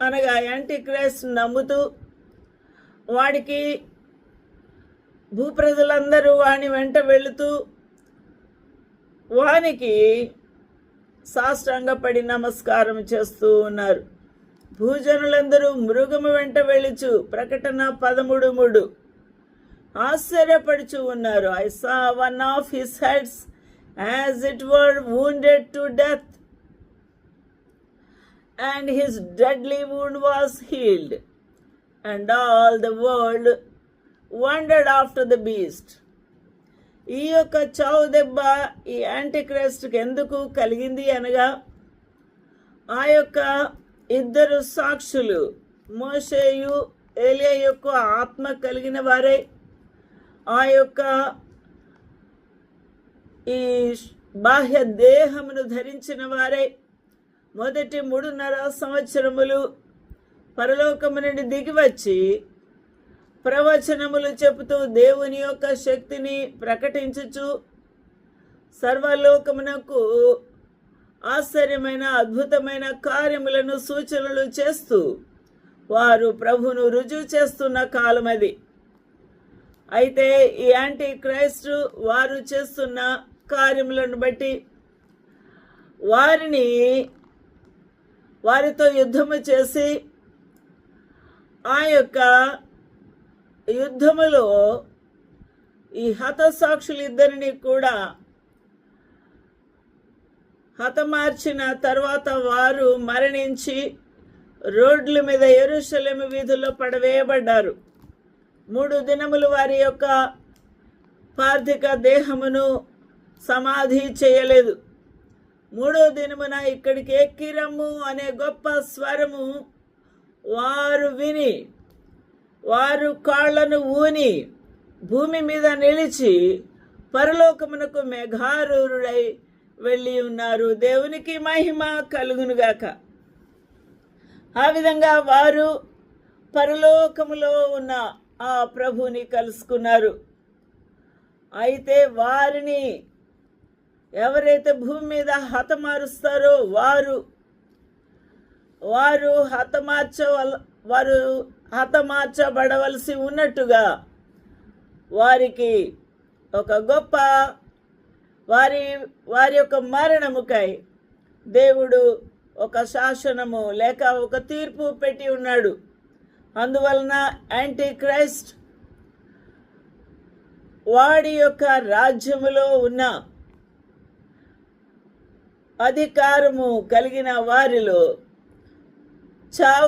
అనగా anti Christ నమ్ముతూ వాడికి భూప్రజలందరూ వాని వెంట వెళుతూ వానికి సాష్టాంగపడి నమస్కారం చేస్తూ ఉన్నారు. భూజనులందరూ మృగము వెంట వెళుచు ప్రకటన పదమూడు మూడు. ఆశ్చర్యపడుచు ఉన్నారు. I saw one of his heads as it were wounded to death and his deadly wound was healed and all the world wondered after the beast ఈ యొక్క చావు దెబ్బ ఈ యాంటీక్రైస్ట్కి ఎందుకు కలిగింది అనగా ఆ యొక్క ఇద్దరు సాక్షులు మోషేయు ఏలియా యొక్క ఆత్మ కలిగిన వారే. ఆ యొక్క ఈ బాహ్య దేహమును ధరించిన వారే. మొదటి మూడున్నర సంవత్సరములు పరలోకము నుండి దిగివచ్చి ప్రవచనములు చెబుతూ దేవుని యొక్క శక్తిని ప్రకటించుచు సర్వలోకమునకు ఆశ్చర్యమైన అద్భుతమైన కార్యములను సూచనలు చేస్తూ వారు ప్రభును రుజువు చేస్తున్న కాలం అది. అయితే ఈ యాంటీ క్రైస్ట్ వారు చేస్తున్న కార్యములను బట్టి వారిని వారితో యుద్ధము చేసి ఆ యొక్క యుద్ధములో ఈ హతసాక్షులిద్దరిని కూడా హతమార్చిన తర్వాత వారు మరణించి రోడ్ల మీద ఎరుషలేము వీధుల్లో పడవేయబడ్డారు. మూడు దినములు వారి యొక్క పార్థిక దేహమును సమాధి చేయలేదు. మూడో దినమున ఇక్కడికి ఎక్కిరము అనే గొప్ప స్వరము వారు విని వారు కాళ్ళను ఊని భూమి మీద నిలిచి పరలోకమునకు మేఘారూరుడై వెళ్ళి ఉన్నారు. దేవునికి మహిమ కలుగునుగాక ఆ విధంగా వారు పరలోకములో ఉన్న ఆ ప్రభుని కలుసుకున్నారు. అయితే వారిని ఎవరైతే భూమి మీద హతమారుస్తారో వారు వారు హతమార్చవల వారు హతమార్చబడవలసి ఉన్నట్టుగా వారికి ఒక గొప్ప వారి వారి యొక్క మరణముకై దేవుడు ఒక శాసనము లేక ఒక తీర్పు పెట్టి ఉన్నాడు. అందువలన యాంటీ క్రైస్ట్ వాడి యొక్క రాజ్యములో ఉన్న అధికారము కలిగిన వారిలో చావు